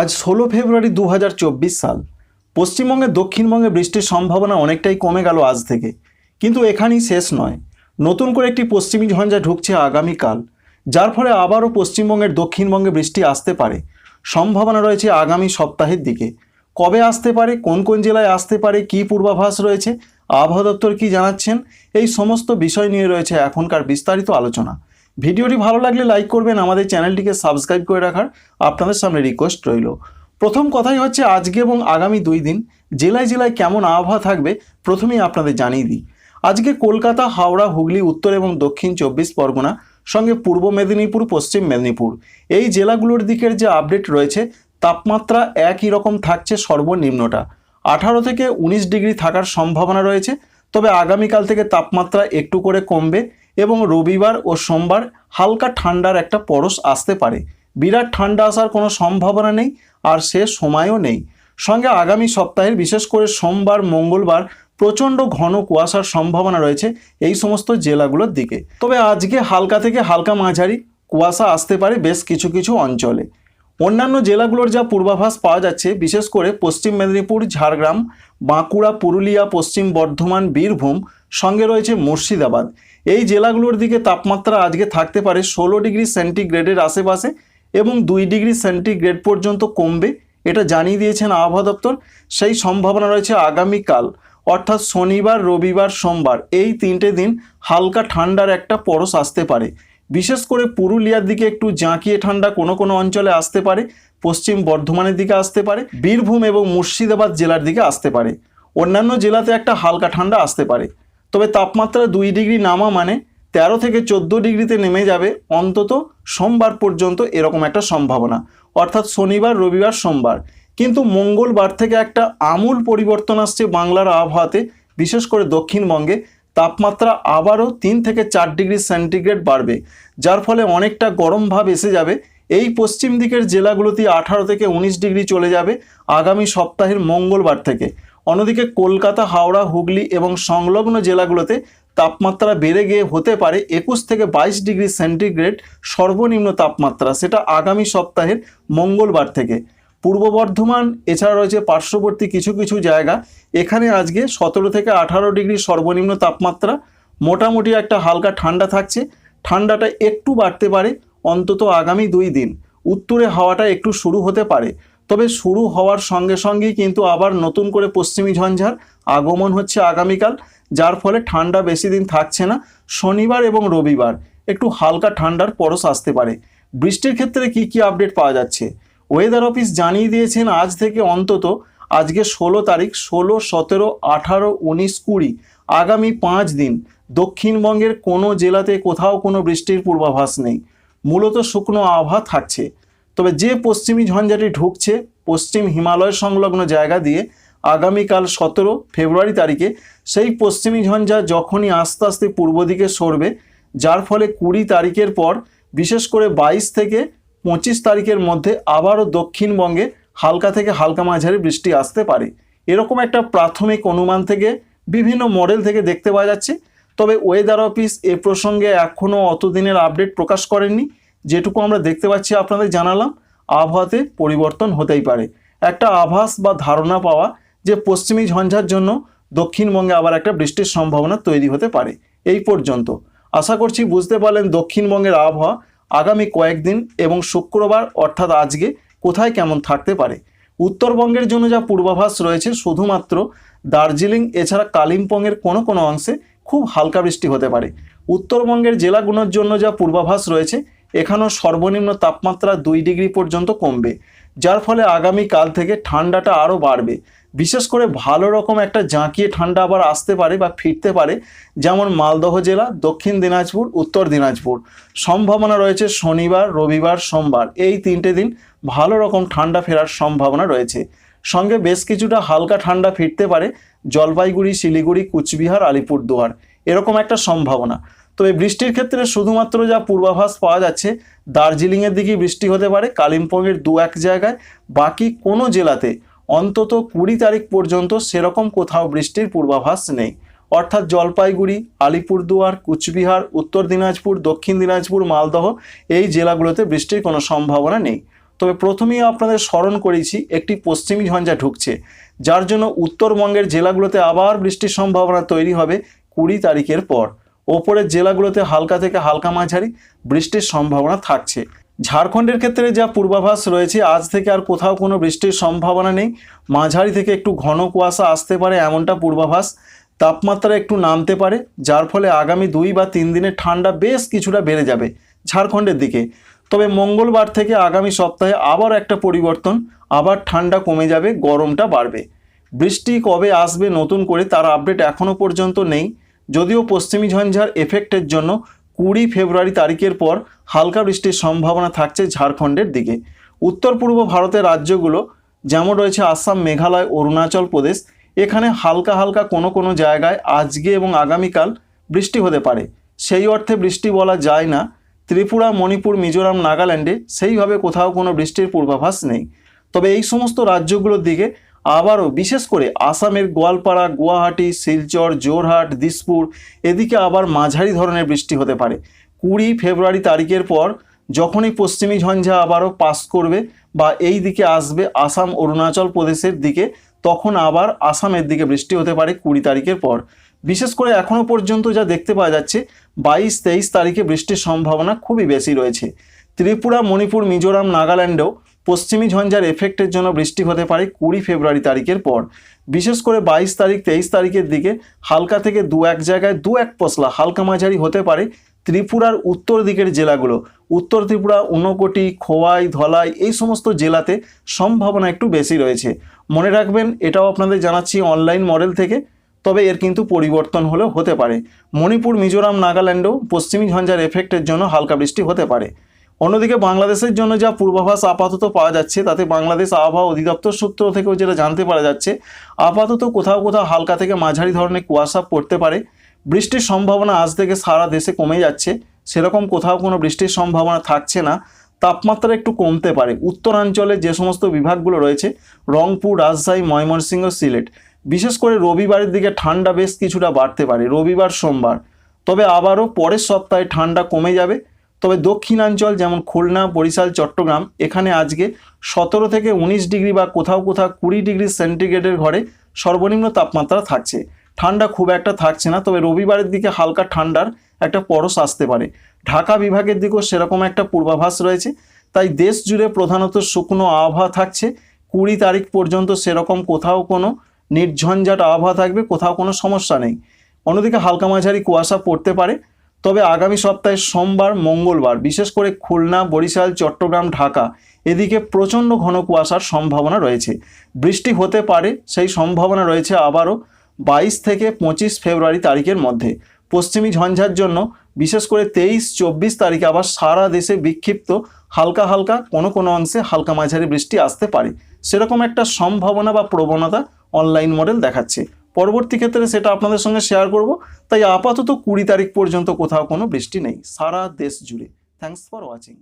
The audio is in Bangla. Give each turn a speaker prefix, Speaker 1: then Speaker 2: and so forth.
Speaker 1: আজ ষোলো ফেব্রুয়ারি দু হাজার চব্বিশ সাল। পশ্চিমবঙ্গে দক্ষিণবঙ্গে বৃষ্টির সম্ভাবনা অনেকটাই কমে গেল আজ থেকে। কিন্তু এখানেই শেষ নয়। নতুন করে একটি পশ্চিমী ঝঞ্ঝা ঢুকছে আগামীকাল, যার ফলে আবারও পশ্চিমবঙ্গের দক্ষিণবঙ্গে বৃষ্টি আসতে পারে। সম্ভাবনা রয়েছে আগামী সপ্তাহের দিকে। কবে আসতে পারে, কোন কোন জেলায় আসতে পারে, কী পূর্বাভাস রয়েছে, আবহাওয়া দপ্তর কী জানাচ্ছেন, এই সমস্ত বিষয় নিয়ে রয়েছে এখনকার বিস্তারিত আলোচনা। ভিডিওটি ভালো লাগলে লাইক করবেন, আমাদের চ্যানেলটিকে সাবস্ক্রাইব করে রাখার আপনাদের সামনে রিকোয়েস্ট রইল। প্রথম কথাই হচ্ছে আজকে এবং আগামী দুই দিন জেলায় জেলায় কেমন আবহাওয়া থাকবে প্রথমেই আপনাদের জানিয়ে দিই। আজকে কলকাতা, হাওড়া, হুগলি, উত্তর এবং দক্ষিণ চব্বিশ পরগনা, সঙ্গে পূর্ব মেদিনীপুর, পশ্চিম মেদিনীপুর। এই জেলাগুলোর দিকের যে আপডেট রয়েছে, তাপমাত্রা একই রকম থাকছে সর্বনিম্নটা। আঠারো থেকে উনিশ ডিগ্রি থাকার সম্ভাবনা রয়েছে, তবে আগামীকাল থেকে তাপমাত্রা একটু করে কমবে। এবং রবিবার ও সোমবার হালকা ঠান্ডার একটা পরশ আসতে পারে। বিরাট ঠান্ডা আসার কোনো সম্ভাবনা নেই আর সে সময়ও নেই। সঙ্গে আগামী সপ্তাহের বিশেষ করে সোমবার, মঙ্গলবার প্রচণ্ড ঘন কুয়াশার সম্ভাবনা রয়েছে এই সমস্ত জেলাগুলোর দিকে। তবে আজকে হালকা থেকে হালকা মাঝারি কুয়াশা আসতে পারে বেশ কিছু কিছু অঞ্চলে। অন্যান্য জেলাগুলোর যা পূর্বাভাস পাওয়া যাচ্ছে, বিশেষ করে পশ্চিম মেদিনীপুর, ঝাড়গ্রাম, বাঁকুড়া, পুরুলিয়া, পশ্চিম বর্ধমান, বীরভূম, সঙ্গে রয়েছে মুর্শিদাবাদ। এই জেলাগুলোর দিকে তাপমাত্রা আজকে থাকতে পারে ষোলো ডিগ্রি সেন্টিগ্রেডের আশেপাশে এবং দুই ডিগ্রি সেন্টিগ্রেড পর্যন্ত কমবে, এটা জানিয়ে দিয়েছেন আবহাওয়া দপ্তর। সেই সম্ভাবনা রয়েছে আগামীকাল, অর্থাৎ শনিবার, রবিবার, সোমবার, এই তিনটে দিন হালকা ঠান্ডার একটা পরশ আসতে পারে। বিশেষ করে পুরুলিয়ার দিকে একটু জাঁকিয়ে ঠান্ডা কোনো কোনো অঞ্চলে আসতে পারে, পশ্চিম বর্ধমানের দিকে আসতে পারে, বীরভূম এবং মুর্শিদাবাদ জেলার দিকে আসতে পারে। অন্যান্য জেলাতে একটা হালকা ঠান্ডা আসতে পারে। তবে তাপমাত্রা দুই ডিগ্রি নামা মানে তেরো থেকে চোদ্দ ডিগ্রিতে নেমে যাবে অন্তত সোমবার পর্যন্ত এরকম একটা সম্ভাবনা। অর্থাৎ শনিবার, রবিবার, সোমবার। কিন্তু মঙ্গলবার থেকে একটা আমূল পরিবর্তন আসছে বাংলার আবহাওয়াতে, বিশেষ করে দক্ষিণবঙ্গে। তাপমাত্রা আবারও তিন থেকে চার ডিগ্রি সেন্টিগ্রেড বাড়বে, যার ফলে অনেকটা গরম ভাব এসে যাবে। এই পশ্চিম দিকের জেলাগুলোতে আঠারো থেকে উনিশ ডিগ্রি চলে যাবে আগামী সপ্তাহের মঙ্গলবার থেকে। অন্যদিকে কলকাতা, হাওড়া, হুগলি এবং সংলগ্ন জেলাগুলোতে তাপমাত্রা বেড়ে গিয়ে হতে পারে একুশ থেকে বাইশ ডিগ্রি সেন্টিগ্রেড সর্বনিম্ন তাপমাত্রা, সেটা আগামী সপ্তাহের মঙ্গলবার থেকে। পূর্ব বর্ধমান, এছাড়া রয়েছে পার্শ্ববর্তী কিছু কিছু জায়গা। এখানে আজকে সতেরো থেকে আঠারো ডিগ্রি সর্বনিম্ন তাপমাত্রা। মোটামুটি একটা হালকা ঠান্ডা থাকছে। ঠান্ডাটা একটু বাড়তে পারে অন্তত আগামী দুই দিন। উত্তরে হাওয়াটা একটু শুরু হতে পারে। তবে শুরু হওয়ার সঙ্গে সঙ্গেই কিন্তু আবার নতুন করে পশ্চিমী ঝঞ্ঝার আগমন হচ্ছে আগামীকাল, যার ফলে ঠান্ডা বেশি দিন থাকছে না শনিবার এবং রবিবার। একটু হালকা ঠান্ডার পরশ আসতে পারে। বৃষ্টির ক্ষেত্রে কি কি আপডেট পাওয়া যাচ্ছে? ওয়েদার অফিস জানিয়ে দিয়েছেন, আজ থেকে অন্তত আজকে ষোলো তারিখ, ষোলো, সতেরো, আঠারো, উনিশ, কুড়ি, আগামী পাঁচ দিন। দক্ষিণবঙ্গের কোনো জেলাতে কোথাও কোনো বৃষ্টির পূর্বাভাস নেই। মূলত শুকনো আবহাওয়া থাকছে। তবে যে পশ্চিমী ঝঞ্ঝাটি ঢুকছে, পশ্চিম হিমালয় সংলগ্ন জায়গা দিয়ে আগামীকাল সতেরো ফেব্রুয়ারি তারিখে সেই পশ্চিমী ঝঞ্ঝা যখনই আস্তে আস্তে পূর্ব দিকে সরবে, যার ফলে কুড়ি তারিখের পর বিশেষ করে বাইশ থেকে পঁচিশ তারিখের মধ্যে আবারও দক্ষিণবঙ্গে হালকা থেকে হালকা মাঝারি বৃষ্টি আসতে পারে। এরকম একটা প্রাথমিক অনুমান থেকে, বিভিন্ন মডেল থেকে দেখতে পাওয়া যাচ্ছে। তবে ওয়েদার অফিস এ প্রসঙ্গে এখনও অতদিনের আপডেট প্রকাশ করেননি। যেটুকু আমরা দেখতে পাচ্ছি, আপনাদের জানালাম, আবহাওয়াতে পরিবর্তন হতেই পারে। একটা আভাস বা ধারণা পাওয়া যে পশ্চিমী ঝঞ্ঝার জন্য দক্ষিণবঙ্গে আবার একটা বৃষ্টির সম্ভাবনা তৈরি হতে পারে। এই পর্যন্ত। আশা করছি বুঝতে পারলেন দক্ষিণবঙ্গের আবহাওয়া আগামী কয়েকদিন এবং শুক্রবার, অর্থাৎ আজকে, কোথায় কেমন থাকতে পারে? উত্তরবঙ্গের জন্য যা পূর্বাভাস রয়েছে, শুধুমাত্র দার্জিলিং, এছাড়া কালিম্পংয়ের কোনো কোনো অংশে খুব হালকা বৃষ্টি হতে পারে। উত্তরবঙ্গের জেলাগুলোর জন্য যা পূর্বাভাস রয়েছে এখানেও সর্বনিম্ন তাপমাত্রা দুই ডিগ্রি পর্যন্ত কমবে, যার ফলে আগামী কাল থেকে ঠান্ডাটা আরও বাড়বে। বিশেষ করে ভালো রকম একটা জাঁকিয়ে ঠান্ডা আবার আসতে পারে বা ফিরতে পারে, যেমন মালদহ জেলা, দক্ষিণ দিনাজপুর, উত্তর দিনাজপুর। সম্ভাবনা রয়েছে শনিবার, রবিবার, সোমবার। এই তিনটে দিন ভালো রকম ঠান্ডা ফেরার সম্ভাবনা রয়েছে। সঙ্গে বেশ কিছুটা হালকা ঠান্ডা ফিরতে পারে জলপাইগুড়ি, শিলিগুড়ি, কুচবিহার, আলিপুরদুয়ার। এরকম একটা সম্ভাবনা। তবে বৃষ্টির ক্ষেত্রে শুধুমাত্র যা পূর্বাভাস পাওয়া যাচ্ছে, দার্জিলিংয়ের দিকে বৃষ্টি হতে পারে, কালিম্পংয়ের দু এক জায়গায়, বাকি কোনো জেলাতে অন্তত কুড়ি তারিখ পর্যন্ত সেরকম কোথাও বৃষ্টির পূর্বাভাস নেই। অর্থাৎ জলপাইগুড়ি, আলিপুরদুয়ার, কুচবিহার, উত্তর দিনাজপুর, দক্ষিণ দিনাজপুর, মালদহ এই জেলাগুলোতে বৃষ্টির কোনো সম্ভাবনা নেই। তবে প্রথমেই আপনাদের স্মরণ করেছি একটি পশ্চিমী ঝঞ্ঝা ঢুকছে, যার জন্য উত্তরবঙ্গের জেলাগুলোতে আবার বৃষ্টির সম্ভাবনা তৈরি হবে কুড়ি তারিখের পর। ওপরের জেলাগুলোতে হালকা থেকে হালকা মাঝারি বৃষ্টির সম্ভাবনা থাকছে। ঝাড়খণ্ডের ক্ষেত্রে যা পূর্বাভাস রয়েছে, আজ থেকে আর কোথাও কোনো বৃষ্টির সম্ভাবনা নেই। মাঝারি থেকে একটু ঘন কুয়াশা আসতে পারে এমনটা পূর্বাভাস। তাপমাত্রা একটু নামতে পারে, যার ফলে আগামী দুই বা তিন দিনে ঠান্ডা বেশ কিছুটা বেড়ে যাবে ঝাড়খণ্ডের দিকে। তবে মঙ্গলবার থেকে আগামী সপ্তাহে আবার একটা পরিবর্তন, আবার ঠান্ডা কমে যাবে, গরমটা বাড়বে। বৃষ্টি কবে আসবে নতুন করে তার আপডেট এখনও পর্যন্ত নেই। যদিও পশ্চিমী ঝঞ্ঝার এফেক্টের জন্য কুড়ি ফেব্রুয়ারি তারিখের পর হালকা বৃষ্টির সম্ভাবনা থাকছে ঝাড়খণ্ডের দিকে। উত্তর পূর্ব ভারতের রাজ্যগুলো, যেমন রয়েছে আসাম, মেঘালয়, অরুণাচল প্রদেশ, এখানে হালকা হালকা কোনো কোনো জায়গায় আজকে এবং আগামীকাল বৃষ্টি হতে পারে। সেই অর্থে বৃষ্টি বলা যায় না। ত্রিপুরা, মণিপুর, মিজোরাম, নাগাল্যান্ডে সেইভাবে কোথাও কোনো বৃষ্টির পূর্বাভাস নেই। তবে এই সমস্ত রাজ্যগুলোর দিকে আবারও বিশেষ করে আসামের গোয়ালপাড়া, গুয়াহাটি, শিলচর জোরহাট দিসপুর, এদিকে আবার মাঝারি ধরনের বৃষ্টি হতে পারে। কুড়ি ফেব্রুয়ারি তারিখের পর যখনই পশ্চিমী ঝঞ্ঝা আবারও পাস করবে বা এই দিকে আসবে আসাম, অরুণাচল প্রদেশের দিকে, তখন আবার আসামের দিকে বৃষ্টি হতে পারে কুড়ি তারিখের পর। বিশেষ করে এখনও পর্যন্ত যা দেখতে পাওয়া যাচ্ছে, বাইশ তেইশ তারিখে বৃষ্টির সম্ভাবনা খুবই বেশি রয়েছে। ত্রিপুরা, মণিপুর, মিজোরাম, নাগাল্যান্ডেও পশ্চিমী ঝঞ্ঝার এফেক্টের জন্য বৃষ্টি হতে পারে কুড়ি ফেব্রুয়ারি তারিখের পর। বিশেষ করে বাইশ তারিখ, তেইশ তারিখের দিকে হালকা থেকে দু এক জায়গায় দু এক পশলা হালকা মাঝারি হতে পারে ত্রিপুরার উত্তর দিকের জেলাগুলো। উত্তর ত্রিপুরা, ঊনকোটি, খোয়াই, ধলাই এই সমস্ত জেলাতে সম্ভাবনা একটু বেশি রয়েছে। মনে রাখবেন, এটাও আপনাদের জানাচ্ছি অনলাইন মডেল থেকে, তবে এর কিন্তু পরিবর্তন হলেও হতে পারে। মণিপুর, মিজোরাম, নাগাল্যান্ডেও পশ্চিমী ঝঞ্ঝার এফেক্টের জন্য হালকা বৃষ্টি হতে পারে। অন্যদিকে বাংলাদেশের জন্য যা পূর্বাভাস আপাতত পাওয়া যাচ্ছে, তাতে বাংলাদেশ আবহাওয়া অধিদপ্তর সূত্র থেকেও যেটা জানতে পারা যাচ্ছে, আপাতত কোথাও কোথাও হালকা থেকে মাঝারি ধরনের কুয়াশা পড়তে পারে। বৃষ্টির সম্ভাবনা আজ থেকে সারা দেশে কমে যাচ্ছে। সেরকম কোথাও কোনো বৃষ্টির সম্ভাবনা থাকছে না। তাপমাত্রা একটু কমতে পারে। উত্তরাঞ্চলে যে সমস্ত বিভাগগুলো রয়েছে, রংপুর, রাজশাহী, ময়মনসিংহ, সিলেট, বিশেষ করে রবিবারের দিকে ঠান্ডা বেশ কিছুটা বাড়তে পারে, রবিবার, সোমবার। তবে আবারও পরের সপ্তাহে ঠান্ডা কমে যাবে। তবে দক্ষিণাঞ্চল যেমন খুলনা, বরিশাল, চট্টগ্রাম, এখানে আজকে সতেরো থেকে উনিশ ডিগ্রি বা কোথাও কোথাও কুড়ি ডিগ্রি সেন্টিগ্রেডের ঘরে সর্বনিম্ন তাপমাত্রা থাকছে। ঠান্ডা খুব একটা থাকছে না, তবে রবিবারের দিকে হালকা ঠান্ডার একটা পরশ আসতে পারে। ঢাকা বিভাগের দিকেও সেরকম একটা পূর্বাভাস রয়েছে। তাই দেশ জুড়ে প্রধানত শুকনো আবহাওয়া থাকছে। কুড়ি তারিখ পর্যন্ত সেরকম কোথাও কোনো নির্ঝঞ্ঝাট আবহাওয়া থাকবে, কোথাও কোনো সমস্যা নেই। অন্যদিকে হালকা মাঝারি কুয়াশা পড়তে পারে। তবে আগামী সপ্তাহে সোমবার, মঙ্গলবার, বিশেষ করে খুলনা, বরিশাল, চট্টগ্রাম, ঢাকা, এদিকে প্রচণ্ড ঘন কুয়াশার সম্ভাবনা রয়েছে। বৃষ্টি হতে পারে, সেই সম্ভাবনা রয়েছে আবারও বাইশ থেকে পঁচিশ ফেব্রুয়ারি তারিখের মধ্যে। পশ্চিমী ঝঞ্ঝার জন্য বিশেষ করে তেইশ, চব্বিশ তারিখে আবার সারা দেশে বিক্ষিপ্ত হালকা হালকা কোনো কোনো অংশে হালকা মাঝারি বৃষ্টি আসতে পারে। সেরকম একটা সম্ভাবনা বা প্রবণতা অনলাইন মডেল দেখাচ্ছে। পরবর্তী ক্ষেত্রে সেটা আপনাদের সঙ্গে শেয়ার করব। তাই আপাতত কুড়ি তারিখ পর্যন্ত কোথাও কোনো বৃষ্টি নেই। সারা দেশ জুড়ে। Thanks for watching